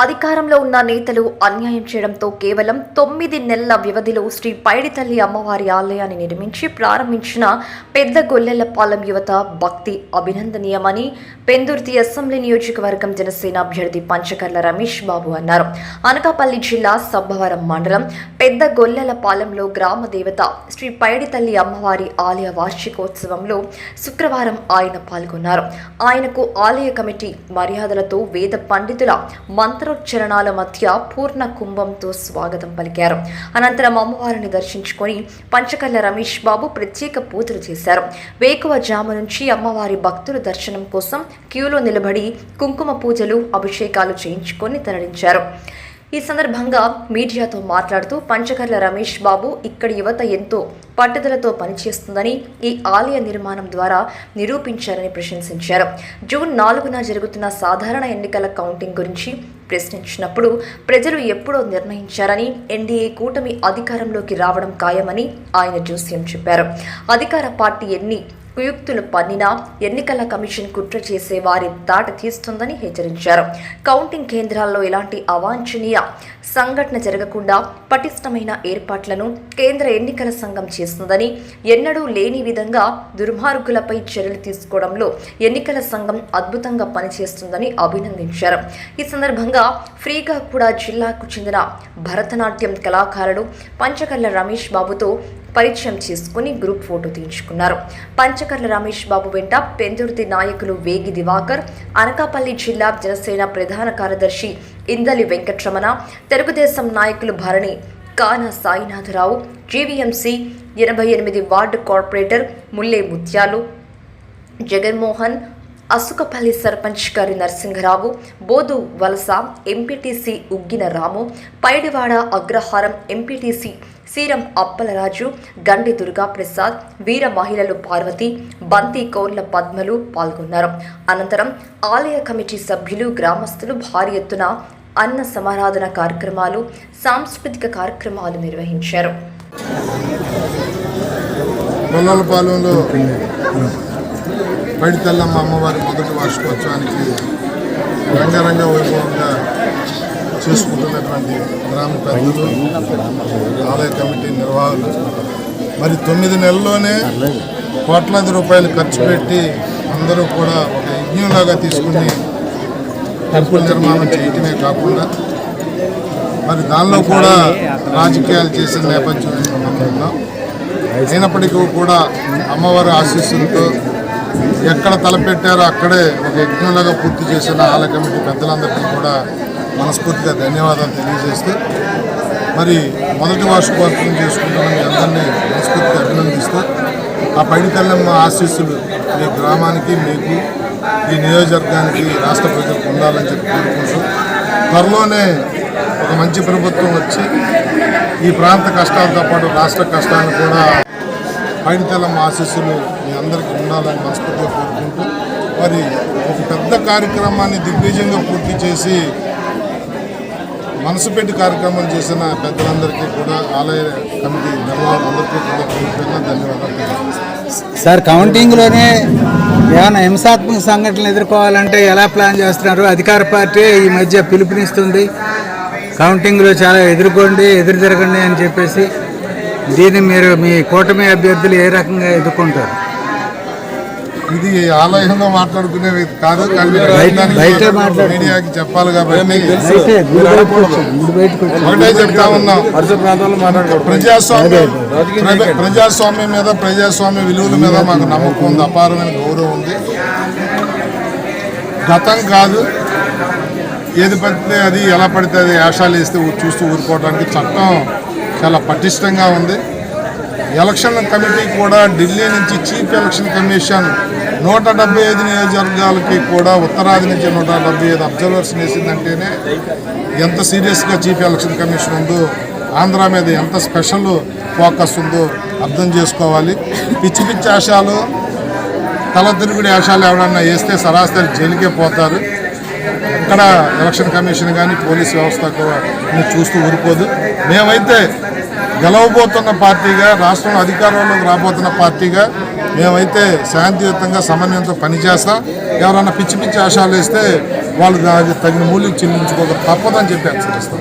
అధికారంలో ఉన్న నేతలు అన్యాయం చేయడంతో కేవలం తొమ్మిది నెలల వ్యవధిలో శ్రీ పైడితల్లి అమ్మవారి ఆలయాన్ని నిర్మించి ప్రారంభించిన పెద్ద గొల్లెలపాలెం యువత భక్తి అభినందనీయమని పెందుర్తి అసెంబ్లీ నియోజకవర్గం జనసేన అభ్యర్థి పంచకర్ల రమేష్ బాబు అన్నారు. అనకాపల్లి జిల్లా సబ్బవరం మండలం పెద్ద గొల్లెలపాలెంలో గ్రామ దేవత శ్రీ పైడితల్లి అమ్మవారి ఆలయ వార్షికోత్సవంలో శుక్రవారం ఆయన పాల్గొన్నారు. ఆయనకు ఆలయ కమిటీ మర్యాదలతో వేద పండితుల మంత్రోచ్చరణాల మధ్య పూర్ణ కుంభంతో స్వాగతం పలికారు. అనంతరం అమ్మవారిని దర్శించుకొని పంచకల్ల రమేష్ బాబు ప్రత్యేక పూజలు చేశారు. వేకువ జామ నుంచి అమ్మవారి భక్తుల దర్శనం కోసం క్యూలో నిలబడి కుంకుమ పూజలు అభిషేకాలు చేయించుకొని తరలించారు. ఈ సందర్భంగా మీడియాతో మాట్లాడుతూ పంచకర్ల రమేష్ బాబు ఇక్కడి యువత ఎంతో పట్టుదలతో పనిచేస్తుందని ఈ ఆలయ నిర్మాణం ద్వారా నిరూపించారని ప్రశంసించారు. జూన్ నాలుగున జరుగుతున్న సాధారణ ఎన్నికల కౌంటింగ్ గురించి ప్రశ్నించినప్పుడు ప్రజలు ఎప్పుడో నిర్ణయించారని ఎన్డీఏ కూటమి అధికారంలోకి రావడం ఖాయమని ఆయన జోస్యం చెప్పారు. అధికార పార్టీ ఎన్ని కుయుక్తులు పన్నినా ఎన్నికల కమిషన్ కుట్ర చేసే వారి దాట తీస్తుందని హెచ్చరించారు. కౌంటింగ్ కేంద్రాల్లో ఎలాంటి అవాంఛనీయ సంఘటన జరగకుండా పటిష్టమైన ఏర్పాట్లను కేంద్ర ఎన్నికల సంఘం చేస్తుందని ఎన్నడూ లేని విధంగా దుర్మార్గులపై చర్యలు తీసుకోవడంలో ఎన్నికల సంఘం అద్భుతంగా పనిచేస్తుందని అభినందించారు. ఈ సందర్భంగా ఫ్రీగా కూడా జిల్లాకు చెందిన భరతనాట్యం కళాకారుడు పంచకర్ల రమేష్ బాబుతో పరిచయం చేసుకుని గ్రూప్ ఫోటో తీయించుకున్నారు. పంచకర్ల రమేష్ బాబు వెంట పెందుర్తి నాయకులు వేగి దివాకర్ అనకాపల్లి జిల్లా జనసేన ప్రధాన కార్యదర్శి ఇందలి వెంకట్రమణ తెలుగుదేశం నాయకులు భరణి కాన సాయినాథరావు జీవీఎంసీ ఎనభై ఎనిమిది వార్డు కార్పొరేటర్ ముల్లే ముత్యాలు జగన్మోహన్ అసుకపల్లి సర్పంచ్ గారి నరసింహరావు బోధు వలస ఎంపీటీసీ ఉగ్గిన రాము పైడివాడ అగ్రహారం ఎంపీటీసీ సీరం అప్పలరాజు గండి దుర్గా ప్రసాద్ వీర మహిళలు పార్వతి బంతి కౌర్ల పద్మలు పాల్గొన్నారు. అనంతరం ఆలయ కమిటీ సభ్యులు గ్రామస్తులు భారీ ఎత్తున అన్న సమారాధన కార్యక్రమాలు సాంస్కృతిక కార్యక్రమాలు నిర్వహించారు. పైడితల్లమ్మ అమ్మవారి మొదటి వార్షికోత్సవానికి రంగరంగ వైభవంగా చేసుకుంటున్నటువంటి గ్రామ పెద్దలు ఆలయ కమిటీ నిర్వాహకులు మరి తొమ్మిది నెలల్లోనే కోట్లాది రూపాయలు ఖర్చు పెట్టి అందరూ కూడా ఒక యజ్ఞంలాగా తీసుకుని టెంపుల్ నిర్మాణం చేయటమే కాకుండా మరి దానిలో కూడా రాజకీయాలు చేసిన నేపథ్యం మనం ఉన్నాం. అయినప్పటికీ కూడా అమ్మవారి ఆశీస్సులతో ఎక్కడ తలపెట్టారో అక్కడే ఒక యజ్ఞంలాగా పూర్తి చేసిన ఆల కమిటీ పెద్దలందరికీ కూడా మనస్ఫూర్తిగా ధన్యవాదాలు తెలియజేస్తూ మరి మొదటి వార్షికోత్సవం చేసుకుంటున్న మీ అందరినీ మనస్ఫూర్తిగా అభినందిస్తూ ఆ పైడితల్లమ్మ ఆశీస్సులు మీ గ్రామానికి మీకు ఈ నియోజకవర్గానికి రాష్ట్ర ప్రజలకు ఉండాలని చెప్పి కోరుకుంటూ త్వరలోనే ఒక మంచి ప్రభుత్వం వచ్చి ఈ ప్రాంత కష్టాలతో పాటు రాష్ట్ర కష్టాలను కూడా పైడితల్లమ్మ ఆశీస్సులు మీ అందరికీ ఉండాలని మనస్ఫూర్తిగా కోరుకుంటూ మరి ఒక పెద్ద కార్యక్రమాన్ని దిగ్విజయంగా పూర్తి చేసి మనసు పెట్టి కార్యక్రమాలు చేసిన పెద్దలందరికీ కూడా ఆలయ కమిటీ నిర్వాహకులందరికీ కూడా పేరుపేరున ధన్యవాదాలు సార్ కౌంటింగ్లోనే ఏమైనా హింసాత్మక సంఘటనలు ఎదుర్కోవాలంటే ఎలా ప్లాన్ చేస్తున్నారు? అధికార పార్టీ ఈ మధ్య పిలుపునిస్తుంది. కౌంటింగ్లో చాలా ఎదుర్కోండి ఎదురు తిరగండి అని చెప్పేసి దీన్ని మీరు మీ కూటమి అభ్యర్థులు ఏ రకంగా ఎదుర్కొంటారు? ఇది ఆలయంలో మాట్లాడుకునేవి కాదు. మీడియాకి చెప్పాలి కాబట్టి. ఒకటే చెప్తా ఉన్నాం. ప్రజాస్వామ్యం ప్రజా- ప్రజాస్వామ్యం మీద ప్రజాస్వామ్య విలువల మీద మాకు నమ్మకం ఉంది అపారమైన గౌరవం ఉంది. గతం కాదు. ఏది పడితే అది ఎలా పడితే అది వేషాలు వేస్తే చూస్తూ ఊరుకోవడానికి చట్టం చాలా పటిష్టంగా ఉంది. ఎలక్షన్ కమిటీ కూడా ఢిల్లీ నుంచి చీఫ్ ఎలక్షన్ కమిషన్ నూట డెబ్బై ఐదు నియోజకవర్గాలకి కూడా ఉత్తరాది నుంచి నూట డెబ్బై ఐదు అబ్జర్వర్స్ వేసిందంటేనే ఎంత సీరియస్గా చీఫ్ ఎలక్షన్ కమిషన్ ఉందో ఆంధ్ర మీద ఎంత స్పెషల్ ఫోకస్ ఉందో అర్థం చేసుకోవాలి. పిచ్చి పిచ్చి ఆశాలు తల తిరుగుడు ఆశాలు ఎవరన్నా వేస్తే సరాసరి జైలుకే పోతారు. ఎక్కడ ఎలక్షన్ కమిషన్ కానీ పోలీస్ వ్యవస్థ కూడా చూస్తూ ఊరుకోదు. మేమైతే గెలవబోతున్న పార్టీగా రాష్ట్రంలో అధికారంలోకి రాబోతున్న పార్టీగా మేమైతే శాంతియుతంగా సమన్వయంతో పనిచేస్తాం. ఎవరన్నా పిచ్చి పిచ్చి ఆశాలు వేస్తే వాళ్ళు తగిన మూల్యం చెల్లించుకోక తప్పదని చెప్పి హెచ్చరిస్తాం.